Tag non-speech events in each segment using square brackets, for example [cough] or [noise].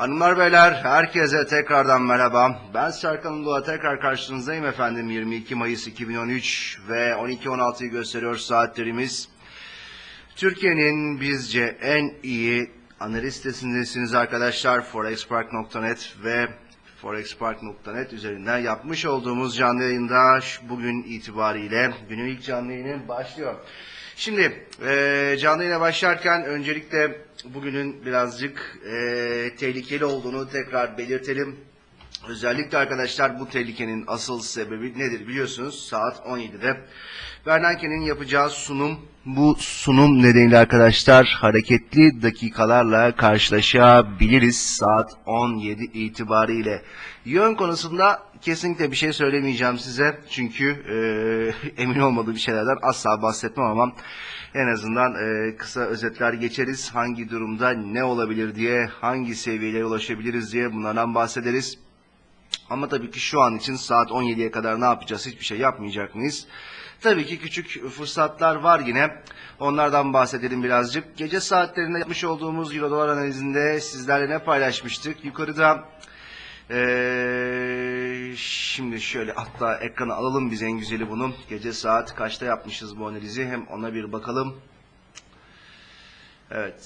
Hanımlar beyler herkese tekrardan merhaba. Ben Serkan Uluğa tekrar karşınızdayım efendim. 22 Mayıs 2013 ve 12.16'yı gösteriyor saatlerimiz. Türkiye'nin bizce en iyi analiz sitesindesiniz arkadaşlar. Forexpark.net ve Forexpark.net üzerinden yapmış olduğumuz canlı yayında bugün itibariyle günün ilk canlı yayını başlıyor. Şimdi e, canlı yayına başlarken öncelikle bugünün birazcık e, tehlikeli olduğunu tekrar belirtelim. Özellikle arkadaşlar bu tehlikenin asıl sebebi nedir biliyorsunuz saat 17'de Bernanke'nin yapacağı sunum bu sunum nedeniyle arkadaşlar hareketli dakikalarla karşılaşabiliriz saat 17 itibariyle. Yön konusunda kesinlikle bir şey söylemeyeceğim size çünkü e, [laughs] emin olmadığım şeylerden asla bahsetmem ama en azından e, kısa özetler geçeriz. Hangi durumda ne olabilir diye, hangi seviyelere ulaşabiliriz diye bunlardan bahsederiz. Ama tabii ki şu an için saat 17'ye kadar ne yapacağız? Hiçbir şey yapmayacak mıyız? Tabii ki küçük fırsatlar var yine. Onlardan bahsedelim birazcık. Gece saatlerinde yapmış olduğumuz Euro dolar analizinde sizlerle ne paylaşmıştık? Yukarıda eee, şimdi şöyle hatta ekrana alalım biz en güzeli bunu. Gece saat kaçta yapmışız bu analizi? Hem ona bir bakalım. Evet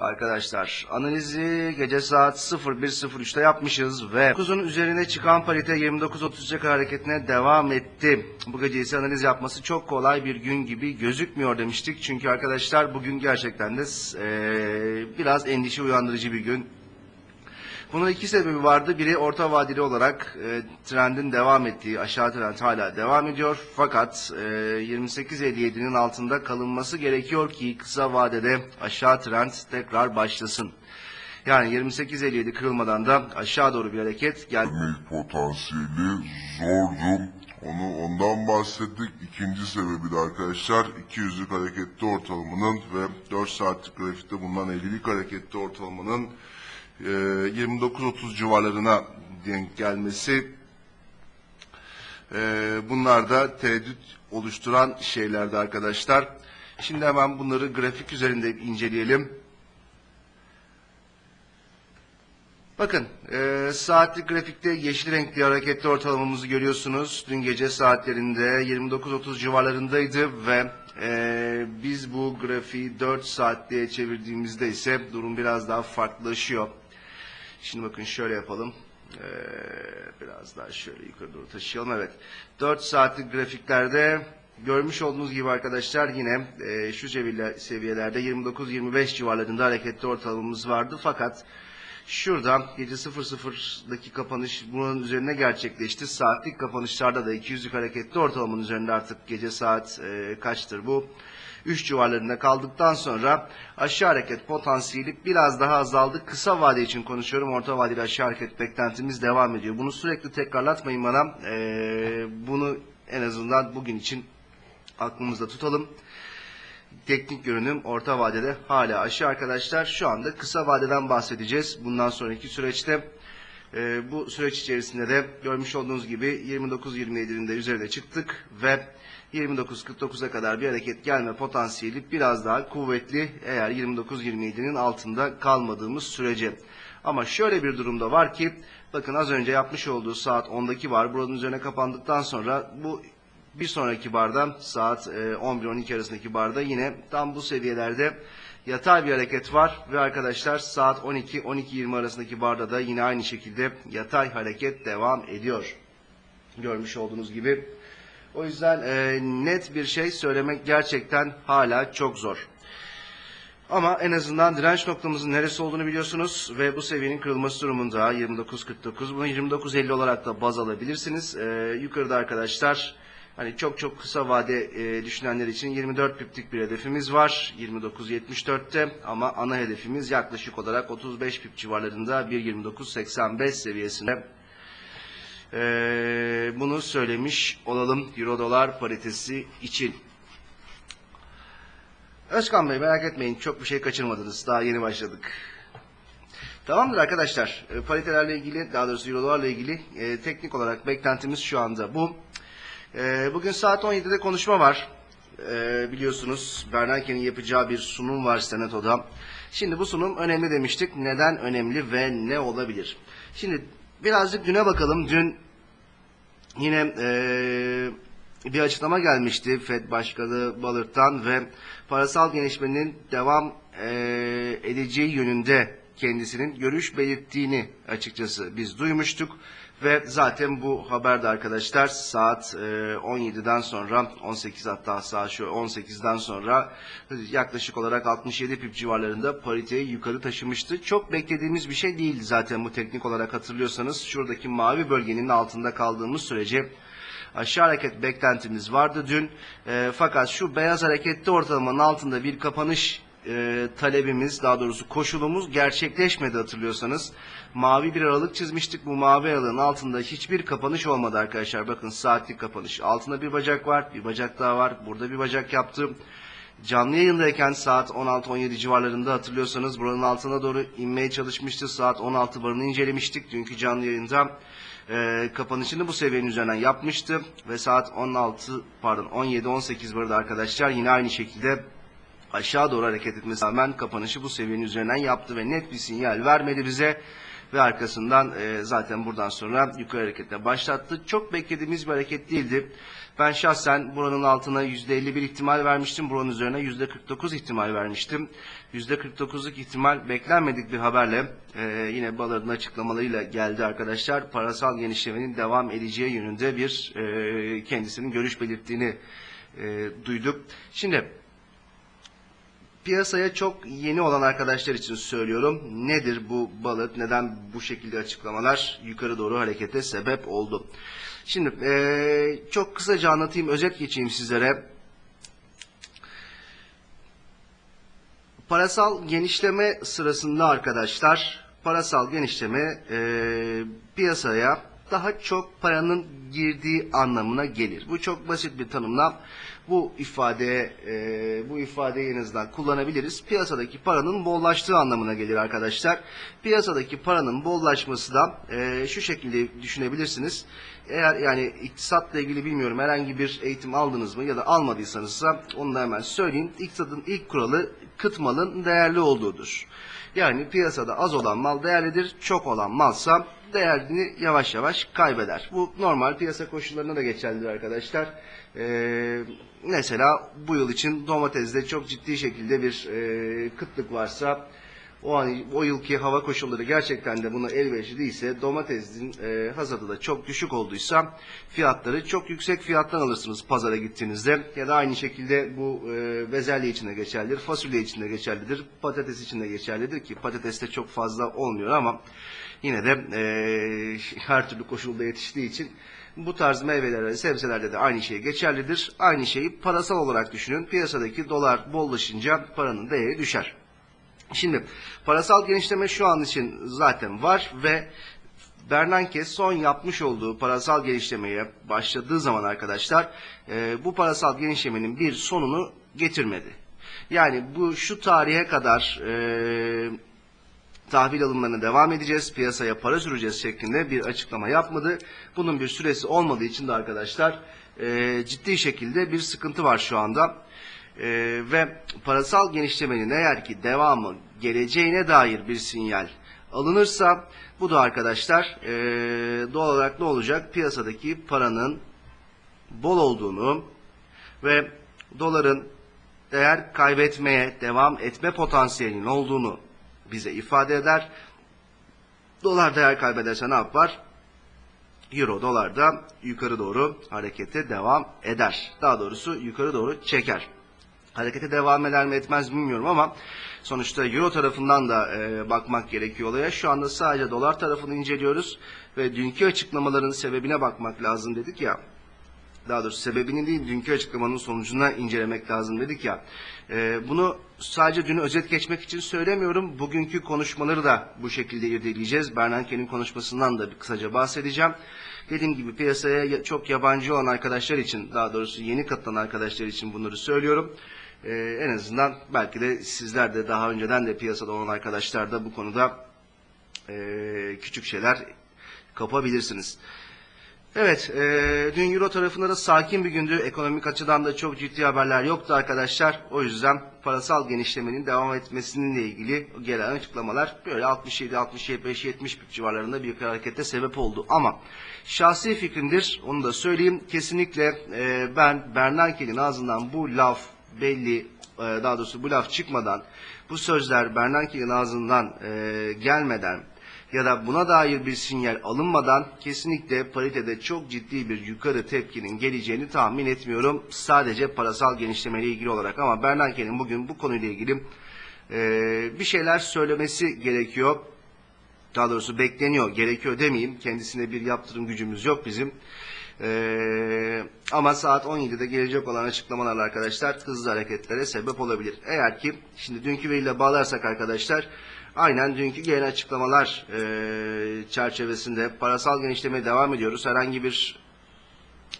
arkadaşlar analizi gece saat 01.03'te yapmışız ve 9'un üzerine çıkan parite 29.33'e kadar hareketine devam etti. Bu gece ise analiz yapması çok kolay bir gün gibi gözükmüyor demiştik. Çünkü arkadaşlar bugün gerçekten de eee, biraz endişe uyandırıcı bir gün. Bunun iki sebebi vardı. Biri orta vadeli olarak e, trendin devam ettiği, aşağı trend hala devam ediyor. Fakat e, 28.57'nin altında kalınması gerekiyor ki kısa vadede aşağı trend tekrar başlasın. Yani 28.57 kırılmadan da aşağı doğru bir hareket gel Örnek potansiyeli zordu. Onu ondan bahsettik. İkinci sebebi de arkadaşlar 200'lük hareketli ortalamanın ve 4 saatlik grafikte bulunan 50'lik hareketli ortalamanın 29-30 civarlarına denk gelmesi. E, bunlar da tereddüt oluşturan şeylerdi arkadaşlar. Şimdi hemen bunları grafik üzerinde inceleyelim. Bakın e, saatlik grafikte yeşil renkli hareketli ortalamamızı görüyorsunuz. Dün gece saatlerinde 29.30 civarlarındaydı ve e, biz bu grafiği 4 saatliğe çevirdiğimizde ise durum biraz daha farklılaşıyor. Şimdi bakın şöyle yapalım. E, biraz daha şöyle yukarı doğru taşıyalım. Evet 4 saatlik grafiklerde görmüş olduğunuz gibi arkadaşlar yine e, şu seviyeler- seviyelerde 29-25 civarlarında hareketli ortalamamız vardı. Fakat Şurada gece 00'daki kapanış bunun üzerine gerçekleşti. Saatlik kapanışlarda da 200'lük hareketli ortalamanın üzerinde artık gece saat e, kaçtır bu? 3 civarlarında kaldıktan sonra aşağı hareket potansiyeli biraz daha azaldı. Kısa vade için konuşuyorum. Orta vadeli aşağı hareket beklentimiz devam ediyor. Bunu sürekli tekrarlatmayın bana. E, bunu en azından bugün için aklımızda tutalım teknik görünüm orta vadede hala aşağı arkadaşlar. Şu anda kısa vadeden bahsedeceğiz. Bundan sonraki süreçte e, bu süreç içerisinde de görmüş olduğunuz gibi 29-27'nin de üzerine çıktık ve 29-49'a kadar bir hareket gelme potansiyeli biraz daha kuvvetli eğer 29-27'nin altında kalmadığımız sürece. Ama şöyle bir durumda var ki bakın az önce yapmış olduğu saat 10'daki var. Buranın üzerine kapandıktan sonra bu bir sonraki barda saat e, 11-12 arasındaki barda yine tam bu seviyelerde yatay bir hareket var ve arkadaşlar saat 12-12-20 arasındaki barda da yine aynı şekilde yatay hareket devam ediyor. Görmüş olduğunuz gibi. O yüzden e, net bir şey söylemek gerçekten hala çok zor. Ama en azından direnç noktamızın neresi olduğunu biliyorsunuz ve bu seviyenin kırılması durumunda 29.49 bunu 29.50 olarak da baz alabilirsiniz. Ee, yukarıda arkadaşlar hani çok çok kısa vade e, düşünenler için 24 piplik bir hedefimiz var 29.74'te ama ana hedefimiz yaklaşık olarak 35 pip civarlarında 1.29.85 seviyesinde. Ee, bunu söylemiş olalım Euro dolar paritesi için. Özkan Bey merak etmeyin çok bir şey kaçırmadınız. Daha yeni başladık. Tamamdır arkadaşlar. E, paritelerle ilgili daha doğrusu eurolarla ilgili e, teknik olarak beklentimiz şu anda bu. E, bugün saat 17'de konuşma var. e, biliyorsunuz Bernanke'nin yapacağı bir sunum var Senato'da. Şimdi bu sunum önemli demiştik. Neden önemli ve ne olabilir? Şimdi birazcık düne bakalım. Dün yine e, bir açıklama gelmişti Fed Başkanı Balırt'tan ve parasal gelişmenin devam e, edeceği yönünde kendisinin görüş belirttiğini açıkçası biz duymuştuk. Ve zaten bu haberde arkadaşlar saat e, 17'den sonra 18 hatta saat şu 18'den sonra yaklaşık olarak 67 pip civarlarında pariteyi yukarı taşımıştı. Çok beklediğimiz bir şey değildi zaten bu teknik olarak hatırlıyorsanız. Şuradaki mavi bölgenin altında kaldığımız sürece aşağı hareket beklentimiz vardı dün. E, fakat şu beyaz hareketli ortalamanın altında bir kapanış e, talebimiz daha doğrusu koşulumuz gerçekleşmedi hatırlıyorsanız. Mavi bir aralık çizmiştik. Bu mavi aralığın altında hiçbir kapanış olmadı arkadaşlar. Bakın saatlik kapanış. Altında bir bacak var. Bir bacak daha var. Burada bir bacak yaptım. Canlı yayındayken saat 16-17 civarlarında hatırlıyorsanız buranın altına doğru inmeye çalışmıştı. Saat 16 barını incelemiştik. Dünkü canlı yayında e, kapanışını bu seviyenin üzerinden yapmıştı. Ve saat 16 pardon 17-18 barında arkadaşlar yine aynı şekilde aşağı doğru hareket etmesine rağmen kapanışı bu seviyenin üzerinden yaptı ve net bir sinyal vermedi bize ve arkasından e, zaten buradan sonra yukarı hareketle başlattı. Çok beklediğimiz bir hareket değildi. Ben şahsen buranın altına %51 ihtimal vermiştim. Buranın üzerine %49 ihtimal vermiştim. %49'luk ihtimal beklenmedik bir haberle e, yine Ballard'ın açıklamalarıyla geldi arkadaşlar. Parasal genişlemenin devam edeceği yönünde bir e, kendisinin görüş belirttiğini e, duyduk. Şimdi piyasaya çok yeni olan arkadaşlar için söylüyorum. Nedir bu balık? Neden bu şekilde açıklamalar yukarı doğru harekete sebep oldu? Şimdi eee, çok kısaca anlatayım, özet geçeyim sizlere. Parasal genişleme sırasında arkadaşlar, parasal genişleme eee, piyasaya daha çok paranın girdiği anlamına gelir. Bu çok basit bir tanımla bu ifade e, bu ifadeyi en azından kullanabiliriz. Piyasadaki paranın bollaştığı anlamına gelir arkadaşlar. Piyasadaki paranın bollaşması da e, şu şekilde düşünebilirsiniz. Eğer yani iktisatla ilgili bilmiyorum herhangi bir eğitim aldınız mı ya da almadıysanız da onu da hemen söyleyeyim. İktisadın ilk kuralı kıt malın değerli olduğudur. Yani piyasada az olan mal değerlidir, çok olan malsa değerini yavaş yavaş kaybeder. Bu normal piyasa koşullarına da geçerlidir arkadaşlar. Ee, mesela bu yıl için domatesde çok ciddi şekilde bir e, kıtlık varsa o an o yılki hava koşulları gerçekten de buna elverişli değilse domatesin e, hasadı da çok düşük olduysa fiyatları çok yüksek fiyattan alırsınız pazara gittiğinizde ya da aynı şekilde bu e, bezelye için de geçerlidir, fasulye için de geçerlidir, patates için de geçerlidir ki patateste çok fazla olmuyor ama yine de e, her türlü koşulda yetiştiği için bu tarz meyvelerde, sebzelerde de aynı şey geçerlidir. Aynı şeyi parasal olarak düşünün. Piyasadaki dolar bollaşınca paranın değeri düşer. Şimdi parasal genişleme şu an için zaten var ve Bernanke son yapmış olduğu parasal genişlemeye başladığı zaman arkadaşlar e, bu parasal genişlemenin bir sonunu getirmedi. Yani bu şu tarihe kadar e, tahvil alımlarına devam edeceğiz, piyasaya para süreceğiz şeklinde bir açıklama yapmadı. Bunun bir süresi olmadığı için de arkadaşlar e, ciddi şekilde bir sıkıntı var şu anda. E, ve parasal genişlemenin eğer ki devamı geleceğine dair bir sinyal alınırsa bu da arkadaşlar e, doğal olarak ne olacak? Piyasadaki paranın bol olduğunu ve doların değer kaybetmeye devam etme potansiyelinin olduğunu bize ifade eder. Dolar değer kaybederse ne yapar? Euro dolar da yukarı doğru harekete devam eder. Daha doğrusu yukarı doğru çeker. Harekete devam eder mi etmez mi bilmiyorum ama sonuçta Euro tarafından da e, bakmak gerekiyor olaya. Şu anda sadece dolar tarafını inceliyoruz ve dünkü açıklamaların sebebine bakmak lazım dedik ya daha doğrusu sebebini değil dünkü açıklamanın sonucuna incelemek lazım dedik ya. E, bunu sadece dünü özet geçmek için söylemiyorum. Bugünkü konuşmaları da bu şekilde irdeleyeceğiz. Bernanke'nin konuşmasından da bir kısaca bahsedeceğim. Dediğim gibi piyasaya çok yabancı olan arkadaşlar için daha doğrusu yeni katılan arkadaşlar için bunları söylüyorum. Ee, en azından belki de sizler de daha önceden de piyasada olan arkadaşlar da bu konuda e, küçük şeyler kapabilirsiniz. Evet, e, dün Euro tarafında da sakin bir gündü. Ekonomik açıdan da çok ciddi haberler yoktu arkadaşlar. O yüzden parasal genişlemenin devam etmesininle ilgili gelen açıklamalar böyle 67, 65, 70 pip civarlarında bir harekete sebep oldu. Ama şahsi fikrimdir, onu da söyleyeyim. Kesinlikle e, ben Bernanke'nin ağzından bu laf belli, e, daha doğrusu bu laf çıkmadan, bu sözler Bernanke'nin ağzından e, gelmeden, ya da buna dair bir sinyal alınmadan kesinlikle paritede çok ciddi bir yukarı tepkinin geleceğini tahmin etmiyorum. Sadece parasal genişlemeyle ilgili olarak ama Bernanke'nin bugün bu konuyla ilgili e, bir şeyler söylemesi gerekiyor. Daha doğrusu bekleniyor, gerekiyor demeyeyim. Kendisine bir yaptırım gücümüz yok bizim. Ee, ama saat 17'de gelecek olan açıklamalarla arkadaşlar hızlı hareketlere sebep olabilir. Eğer ki şimdi dünkü veriyle bağlarsak arkadaşlar aynen dünkü gelen açıklamalar e, çerçevesinde parasal genişlemeye devam ediyoruz. Herhangi bir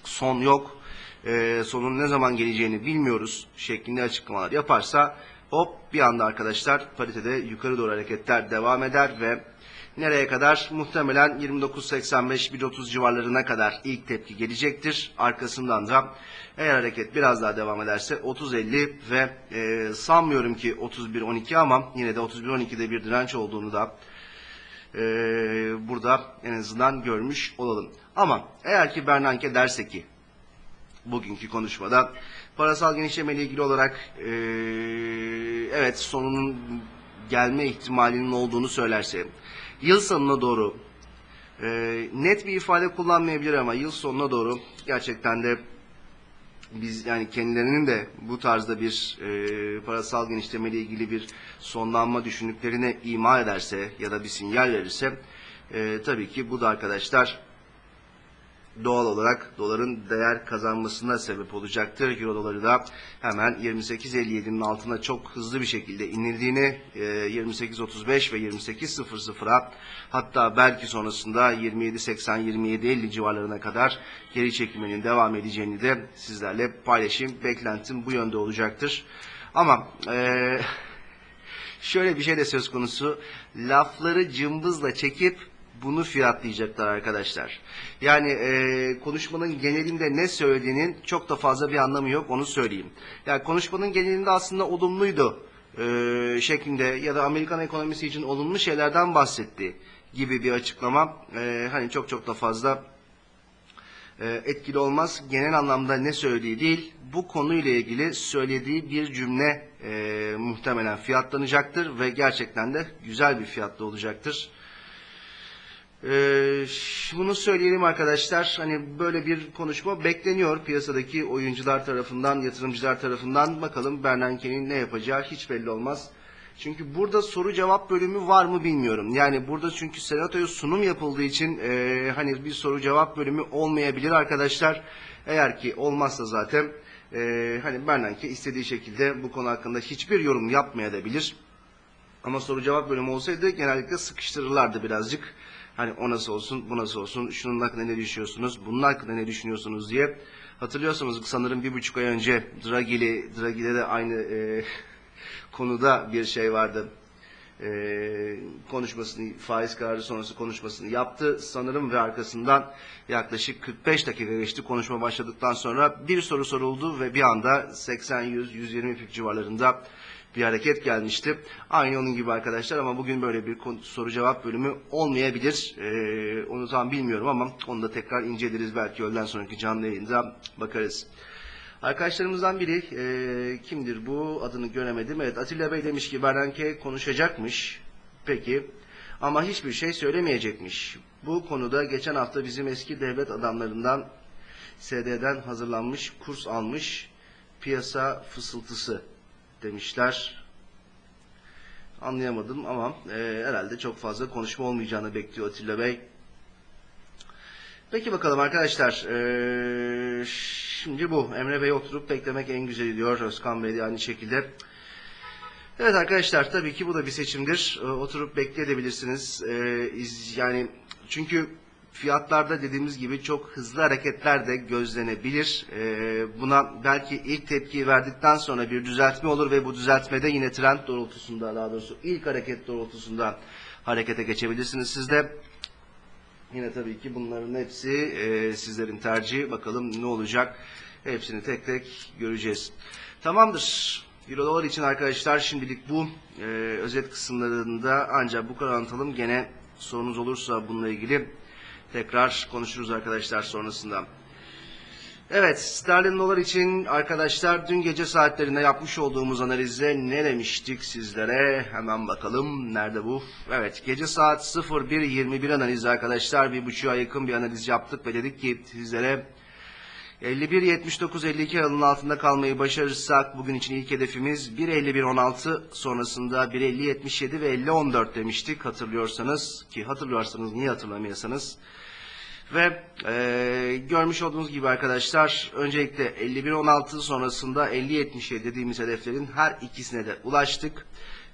son yok. E, sonun ne zaman geleceğini bilmiyoruz şeklinde açıklamalar yaparsa hop bir anda arkadaşlar paritede yukarı doğru hareketler devam eder ve nereye kadar? Muhtemelen 29.85-1.30 civarlarına kadar ilk tepki gelecektir. Arkasından da eğer hareket biraz daha devam ederse 30.50 ve e, sanmıyorum ki 31.12 ama yine de 31.12'de bir direnç olduğunu da e, burada en azından görmüş olalım. Ama eğer ki Bernanke derse ki bugünkü konuşmada parasal genişleme ile ilgili olarak e, evet sonunun gelme ihtimalinin olduğunu söylerse yıl sonuna doğru e, net bir ifade kullanmayabilir ama yıl sonuna doğru gerçekten de biz yani kendilerinin de bu tarzda bir e, parasal genişleme ile ilgili bir sonlanma düşündüklerini ima ederse ya da bir sinyal verirse e, tabii ki bu da arkadaşlar doğal olarak doların değer kazanmasına sebep olacaktır. Euro doları da hemen 28.57'nin altına çok hızlı bir şekilde inildiğini, e, 28.35 ve 28.00'a hatta belki sonrasında 27.80-27.50 civarlarına kadar geri çekilmenin devam edeceğini de sizlerle paylaşayım. Beklentim bu yönde olacaktır. Ama e, şöyle bir şey de söz konusu. Lafları cımbızla çekip bunu fiyatlayacaklar arkadaşlar. Yani e, konuşmanın genelinde ne söylediğinin çok da fazla bir anlamı yok onu söyleyeyim. Yani konuşmanın genelinde aslında olumluydu e, şeklinde ya da Amerikan ekonomisi için olumlu şeylerden bahsetti gibi bir açıklama e, hani çok çok da fazla e, etkili olmaz. Genel anlamda ne söylediği değil, bu konuyla ilgili söylediği bir cümle e, muhtemelen fiyatlanacaktır ve gerçekten de güzel bir fiyatlı olacaktır. Ee, bunu söyleyelim arkadaşlar. Hani böyle bir konuşma bekleniyor piyasadaki oyuncular tarafından, yatırımcılar tarafından. Bakalım Bernanke'nin ne yapacağı hiç belli olmaz. Çünkü burada soru cevap bölümü var mı bilmiyorum. Yani burada çünkü senatoya sunum yapıldığı için e, hani bir soru cevap bölümü olmayabilir arkadaşlar. Eğer ki olmazsa zaten e, hani Bernanke istediği şekilde bu konu hakkında hiçbir yorum yapmayabilir. Ama soru cevap bölümü olsaydı genellikle sıkıştırırlardı birazcık. Hani o nasıl olsun, bu nasıl olsun, şunun hakkında ne düşünüyorsunuz, bunun hakkında ne düşünüyorsunuz diye. Hatırlıyorsanız sanırım bir buçuk ay önce Draghi'li, Draghi'de de aynı e, konuda bir şey vardı. E, konuşmasını, faiz kararı sonrası konuşmasını yaptı sanırım ve arkasından yaklaşık 45 dakika geçti konuşma başladıktan sonra bir soru soruldu ve bir anda 80-100-120 pip civarlarında bir hareket gelmişti. Aynı onun gibi arkadaşlar ama bugün böyle bir soru cevap bölümü olmayabilir. Ee, onu tam bilmiyorum ama onu da tekrar inceleriz belki öğleden sonraki canlı yayında bakarız. Arkadaşlarımızdan biri e, kimdir bu adını göremedim. Evet Atilla Bey demiş ki Bernanke konuşacakmış. Peki ama hiçbir şey söylemeyecekmiş. Bu konuda geçen hafta bizim eski devlet adamlarından SD'den hazırlanmış kurs almış piyasa fısıltısı demişler. Anlayamadım ama e, herhalde çok fazla konuşma olmayacağını bekliyor Atilla Bey. Peki bakalım arkadaşlar. E, şimdi bu. Emre Bey oturup beklemek en güzeli diyor. Özkan Bey de aynı şekilde. Evet arkadaşlar tabii ki bu da bir seçimdir. E, oturup bekleyebilirsiniz. E, iz, yani çünkü fiyatlarda dediğimiz gibi çok hızlı hareketler de gözlenebilir. Ee, buna belki ilk tepkiyi verdikten sonra bir düzeltme olur ve bu düzeltmede yine trend doğrultusunda daha doğrusu ilk hareket doğrultusunda harekete geçebilirsiniz siz de. Yine tabii ki bunların hepsi e, sizlerin tercihi. Bakalım ne olacak. Hepsini tek tek göreceğiz. Tamamdır. Euro dolar için arkadaşlar şimdilik bu e, özet kısımlarında ancak bu kadar anlatalım. Gene sorunuz olursa bununla ilgili tekrar konuşuruz arkadaşlar sonrasında. Evet, sterlin dolar için arkadaşlar dün gece saatlerinde yapmış olduğumuz analizde ne demiştik sizlere? Hemen bakalım. Nerede bu? Evet, gece saat 01.21 analizi arkadaşlar. Bir buçuğa yakın bir analiz yaptık ve dedik ki sizlere 51.79-52 aralığının altında kalmayı başarırsak bugün için ilk hedefimiz 1.51.16 sonrasında 1.50.77 ve 50.14 demiştik hatırlıyorsanız ki hatırlıyorsanız niye hatırlamıyorsanız ve e, görmüş olduğunuz gibi arkadaşlar öncelikle 51.16 sonrasında 50.77 dediğimiz hedeflerin her ikisine de ulaştık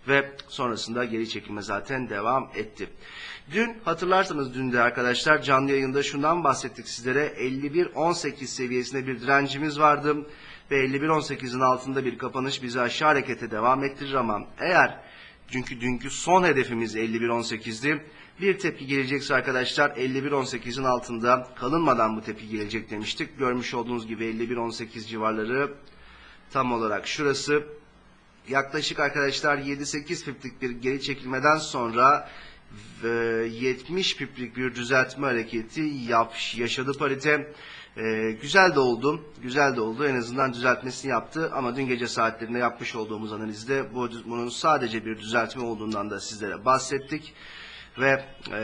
ve sonrasında geri çekilme zaten devam etti. Dün hatırlarsanız dün de arkadaşlar canlı yayında şundan bahsettik sizlere 51.18 seviyesinde bir direncimiz vardı ve 51.18'in altında bir kapanış bizi aşağı harekete devam ettirir ama eğer çünkü dünkü son hedefimiz 51.18'di. Bir tepki gelecekse arkadaşlar 51.18'in altında kalınmadan bu tepki gelecek demiştik. Görmüş olduğunuz gibi 51.18 civarları tam olarak şurası. Yaklaşık arkadaşlar 7-8 piplik bir geri çekilmeden sonra e, 70 piplik bir düzeltme hareketi yaşadı parite. E, güzel de oldu. Güzel de oldu. En azından düzeltmesini yaptı. Ama dün gece saatlerinde yapmış olduğumuz analizde bu, bunun sadece bir düzeltme olduğundan da sizlere bahsettik. Ve e,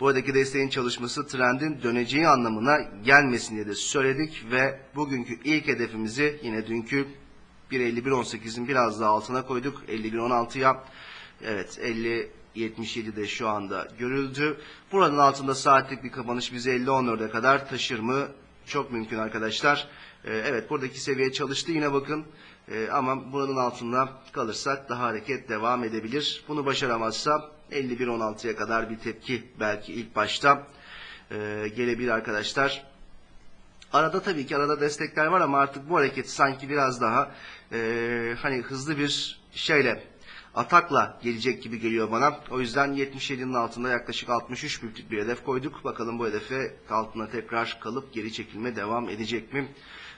buradaki desteğin çalışması trendin döneceği anlamına gelmesin diye de söyledik ve bugünkü ilk hedefimizi yine dünkü 1.51.18'in biraz daha altına koyduk. 51.16'ya evet 50 77 de şu anda görüldü. Buranın altında saatlik bir kapanış bizi 50-14'e kadar taşır mı? Çok mümkün arkadaşlar. Ee, evet buradaki seviye çalıştı yine bakın. Ee, ama buranın altında kalırsak daha hareket devam edebilir. Bunu başaramazsa 51-16'ya kadar bir tepki belki ilk başta e, gelebilir arkadaşlar. Arada tabii ki arada destekler var ama artık bu hareket sanki biraz daha e, hani hızlı bir şeyle atakla gelecek gibi geliyor bana. O yüzden 77'nin altında yaklaşık 63 büyüklük bir hedef koyduk. Bakalım bu hedefe altına tekrar kalıp geri çekilme devam edecek mi?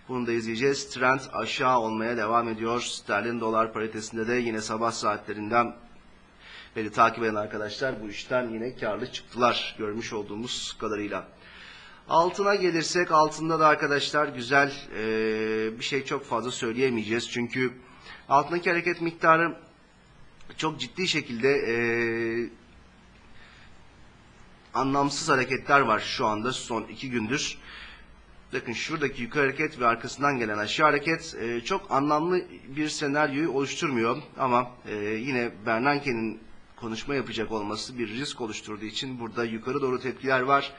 Bunu da izleyeceğiz. Trend aşağı olmaya devam ediyor. Sterlin dolar paritesinde de yine sabah saatlerinden beri takip eden arkadaşlar bu işten yine karlı çıktılar görmüş olduğumuz kadarıyla. Altına gelirsek altında da arkadaşlar güzel eee, bir şey çok fazla söyleyemeyeceğiz. Çünkü altındaki hareket miktarı çok ciddi şekilde eee, anlamsız hareketler var şu anda son iki gündür. Bakın şuradaki yukarı hareket ve arkasından gelen aşağı hareket e, çok anlamlı bir senaryoyu oluşturmuyor. Ama e, yine Bernanke'nin konuşma yapacak olması bir risk oluşturduğu için burada yukarı doğru tepkiler var.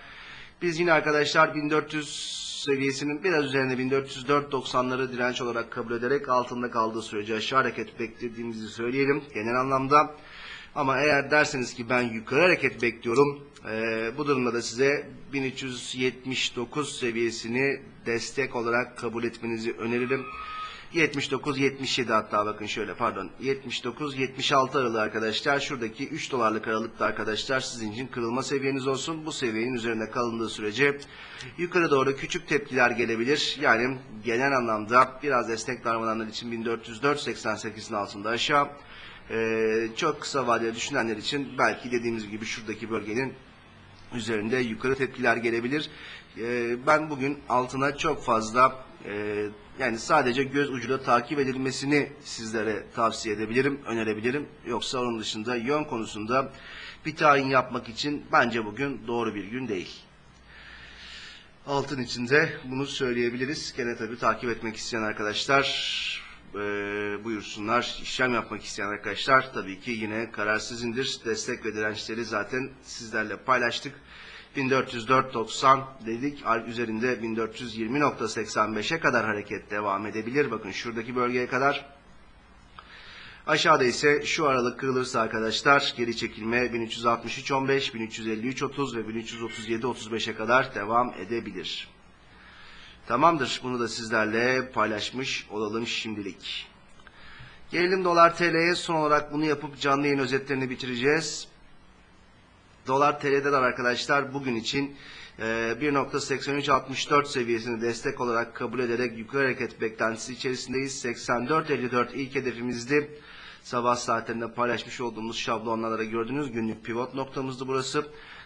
Biz yine arkadaşlar 1400 seviyesinin biraz üzerinde 1404.90'ları direnç olarak kabul ederek altında kaldığı sürece aşağı hareket beklediğimizi söyleyelim genel anlamda. Ama eğer derseniz ki ben yukarı hareket bekliyorum, eee, bu durumda da size 1379 seviyesini destek olarak kabul etmenizi öneririm. 79-77 hatta bakın şöyle pardon 79-76 aralığı arkadaşlar şuradaki 3 dolarlık aralıkta arkadaşlar sizin için kırılma seviyeniz olsun. Bu seviyenin üzerinde kalındığı sürece yukarı doğru küçük tepkiler gelebilir. Yani genel anlamda biraz destek darmalanlar için 1404-88'in altında aşağı ee, çok kısa vadeli düşünenler için belki dediğimiz gibi şuradaki bölgenin üzerinde yukarı tepkiler gelebilir. Ee, ben bugün altına çok fazla e, yani sadece göz ucuyla takip edilmesini sizlere tavsiye edebilirim, önerebilirim. Yoksa onun dışında yön konusunda bir tayin yapmak için bence bugün doğru bir gün değil. Altın içinde bunu söyleyebiliriz. Gene tabii takip etmek isteyen arkadaşlar e, buyursunlar. İşlem yapmak isteyen arkadaşlar tabii ki yine karar sizindir. Destek ve dirençleri zaten sizlerle paylaştık. 1404.90 dedik. Üzerinde 1420.85'e kadar hareket devam edebilir. Bakın şuradaki bölgeye kadar. Aşağıda ise şu aralık kırılırsa arkadaşlar geri çekilme 1363.15, 1353.30 ve 1337.35'e kadar devam edebilir. Tamamdır. Bunu da sizlerle paylaşmış olalım şimdilik. Gelelim dolar TL'ye son olarak bunu yapıp canlı yayın özetlerini bitireceğiz. Dolar TL'de de arkadaşlar bugün için e, 1.8364 seviyesini destek olarak kabul ederek yukarı hareket beklentisi içerisindeyiz. 84.54 ilk hedefimizdi. Sabah saatlerinde paylaşmış olduğumuz şablonlarda gördüğünüz günlük pivot noktamızdı burası.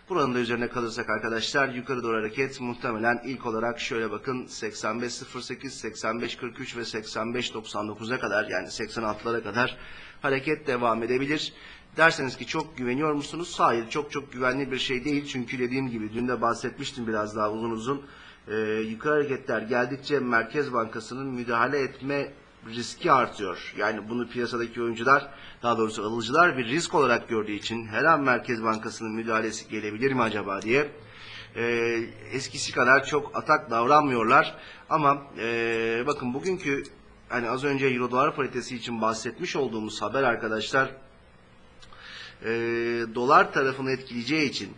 Buranın da üzerine kalırsak arkadaşlar yukarı doğru hareket muhtemelen ilk olarak şöyle bakın 85.08, 85.43 ve 85.99'a kadar yani 86'lara kadar hareket devam edebilir. Derseniz ki çok güveniyor musunuz? Hayır çok çok güvenli bir şey değil. Çünkü dediğim gibi dün de bahsetmiştim biraz daha uzun uzun. Ee, yukarı hareketler geldikçe Merkez Bankası'nın müdahale etme riski artıyor. Yani bunu piyasadaki oyuncular daha doğrusu alıcılar bir risk olarak gördüğü için her an Merkez Bankası'nın müdahalesi gelebilir mi acaba diye e, eskisi kadar çok atak davranmıyorlar. Ama e, bakın bugünkü hani az önce Euro dolar paritesi için bahsetmiş olduğumuz haber arkadaşlar e, dolar tarafını etkileyeceği için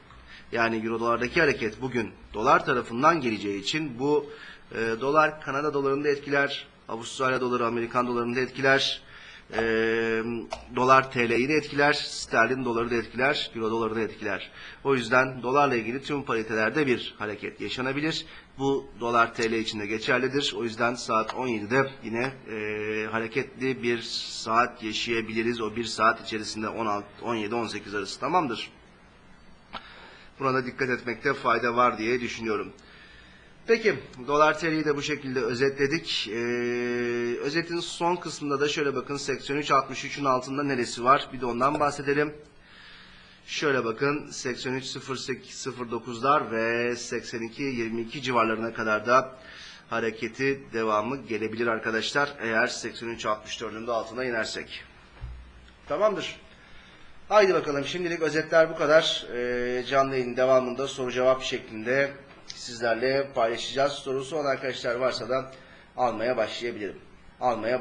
yani euro dolardaki hareket bugün dolar tarafından geleceği için bu e, dolar Kanada dolarını da etkiler, Avustralya doları Amerikan dolarını da etkiler, e, dolar TL'yi de etkiler, sterlin doları da etkiler, euro doları da etkiler. O yüzden dolarla ilgili tüm paritelerde bir hareket yaşanabilir. Bu dolar TL için de geçerlidir. O yüzden saat 17'de yine e, hareketli bir saat yaşayabiliriz. O bir saat içerisinde 17-18 arası tamamdır. Buna da dikkat etmekte fayda var diye düşünüyorum. Peki dolar TL'yi de bu şekilde özetledik. Ee, özetin son kısmında da şöyle bakın 83.63'ün altında neresi var bir de ondan bahsedelim. Şöyle bakın 83.08.09'lar ve 82.22 civarlarına kadar da hareketi devamı gelebilir arkadaşlar. Eğer 83.64'ün de altına inersek. Tamamdır. Haydi bakalım şimdilik özetler bu kadar. Ee, canlı yayın devamında soru cevap şeklinde sizlerle paylaşacağız. Sorusu olan arkadaşlar varsa da almaya başlayabilirim. Almaya